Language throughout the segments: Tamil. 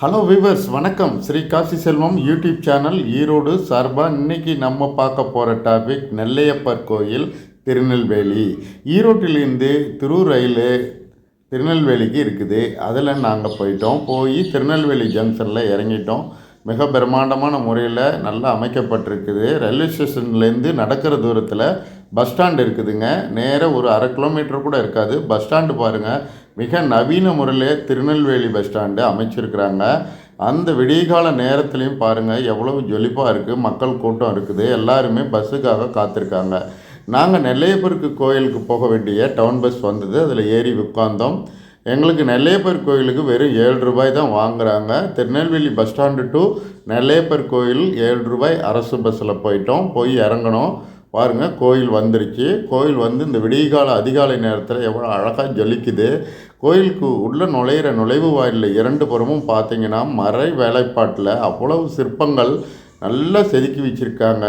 ஹலோ விவர்ஸ் வணக்கம். ஸ்ரீ காசி செல்வம் யூடியூப் சேனல் ஈரோடு சார்பாக இன்னைக்கு நம்ம பார்க்க போகிற டாபிக் நெல்லையப்பர் கோயில் திருநெல்வேலி. ஈரோட்டிலிருந்து திரு ரயில் திருநெல்வேலிக்கு இருக்குது. அதில் நாங்கள் போயிட்டோம். போய் திருநெல்வேலி ஜங்ஷனில் இறங்கிட்டோம். மிக பிரம்மாண்டமான முறையில் நல்லா அமைக்கப்பட்டிருக்குது. ரயில்வே ஸ்டேஷன்லேருந்து நடக்கிற தூரத்தில் பஸ் ஸ்டாண்ட் இருக்குதுங்க. நேராக ஒரு அரை கிலோமீட்டர் கூட இருக்காது. பஸ் ஸ்டாண்டு பாருங்கள் மிக நவீன முறையில் திருநெல்வேலி பஸ் ஸ்டாண்டு அமைச்சிருக்கிறாங்க. அந்த விடியகால நேரத்துலையும் பாருங்கள் எவ்வளவு ஜொலிப்பாக இருக்குது மக்கள் கூட்டம் இருக்குது எல்லாருமே பஸ்ஸுக்காக காத்திருக்காங்க. நாங்கள் நெல்லையப்பருக்கு கோயிலுக்கு போக வேண்டிய டவுன் பஸ் வந்தது அதில் ஏறி உட்கார்ந்தோம். எங்களுக்கு நெல்லையப்பர் கோயிலுக்கு வெறும் ஏழு ரூபாய் தான் வாங்குறாங்க. Tirunelveli bus stand to Nellaiappar கோயில் ஏழு ரூபாய் அரசு பஸ்ஸில் போயிட்டோம் போய் இறங்கணும் பாருங்கள் கோயில் வந்துருச்சு. கோயில் வந்து இந்த விடியகால அதிகாலை நேரத்தில் எவ்வளோ அழகாக ஜொலிக்குது. கோயிலுக்கு உள்ளே நுழையிற நுழைவு வாயிலில் இரண்டு புறமும் பார்த்தீங்கன்னா மறை வேலைப்பாட்டில் அவ்வளவு சிற்பங்கள் நல்லா செதுக்கி வச்சுருக்காங்க.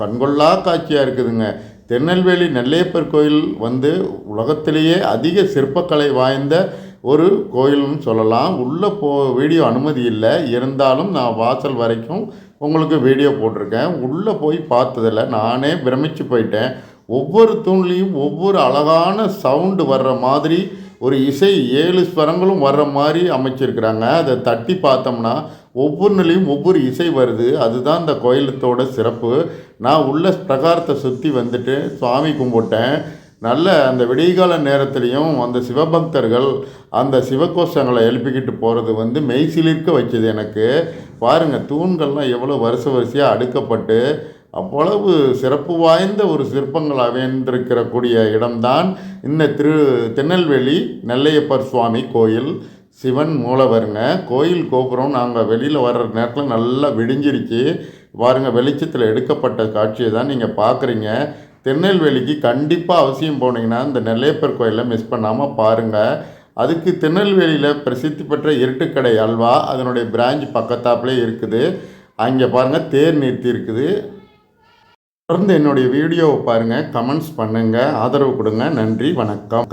கண்கொள்ளா காட்சியாக இருக்குதுங்க. திருநெல்வேலி நெல்லையப்பர் கோயில் வந்து உலகத்திலேயே அதிக சிற்பக்கலை வாய்ந்த ஒரு கோயில்னு சொல்லலாம். உள்ளே போ வீடியோ அனுமதி இல்லை. இருந்தாலும் நான் வாசல் வரைக்கும் உங்களுக்கு வீடியோ போட்டிருக்கேன். உள்ளே போய் பார்த்ததில் நானே பிரமிச்சு போயிட்டேன். ஒவ்வொரு தூண்லேயும் ஒவ்வொரு அழகான சவுண்டு வர்ற மாதிரி ஒரு இசை ஏழு ஸ்வரங்களும் வர்ற மாதிரி அமைச்சிருக்கிறாங்க. அதை தட்டி பார்த்தோம்னா ஒவ்வொன்றுலேயும் ஒவ்வொரு இசை வருது. அதுதான் இந்த கோயிலத்தோட சிறப்பு. நான் உள்ள பிரகாரத்தை சுற்றி வந்துட்டு சுவாமி கும்பிட்டேன். நல்ல அந்த விடியகால நேரத்துலையும் அந்த சிவபக்தர்கள் அந்த சிவகோஷங்களை எழுப்பிக்கிட்டு போகிறது வந்து மெய்சிலிர்க்க வச்சது எனக்கு. பாருங்கள் தூண்கள்லாம் எவ்வளோ வருஷ வரிசையாக அடுக்கப்பட்டு அவ்வளவு சிறப்பு வாய்ந்த ஒரு சிற்பங்கள் அமைந்திருக்கக்கூடிய இடம்தான் இந்த திரு திருநெல்வேலி நெல்லையப்பர் சுவாமி கோயில். சிவன் மூலவருங்க. கோயில் கோபுரம் நாங்கள் வெளியில் வர்ற நேரத்தில் நல்லா விடிஞ்சிருச்சு. பாருங்கள் வெளிச்சத்தில் எடுக்கப்பட்ட காட்சியை தான் நீங்கள் பார்க்குறீங்க திருநெல்வேலிக்கு கண்டிப்பாக அவசியம் போனீங்கன்னா இந்த நெல்லையப்பர் கோயிலை மிஸ் பண்ணாமல் பாருங்கள் அதுக்கு திருநெல்வேலியில் பிரசித்தி பெற்ற இருட்டுக்கடை அல்வா அதனுடைய பிரான்ச் பக்கத்தாப்புலேயே இருக்குது. அங்கே பாருங்கள் தேர் நிறுத்தி இருக்குது. தொடர்ந்து என்னுடைய வீடியோவை பாருங்கள் கமெண்ட்ஸ் பண்ணுங்கள் ஆதரவு கொடுங்க. நன்றி வணக்கம்.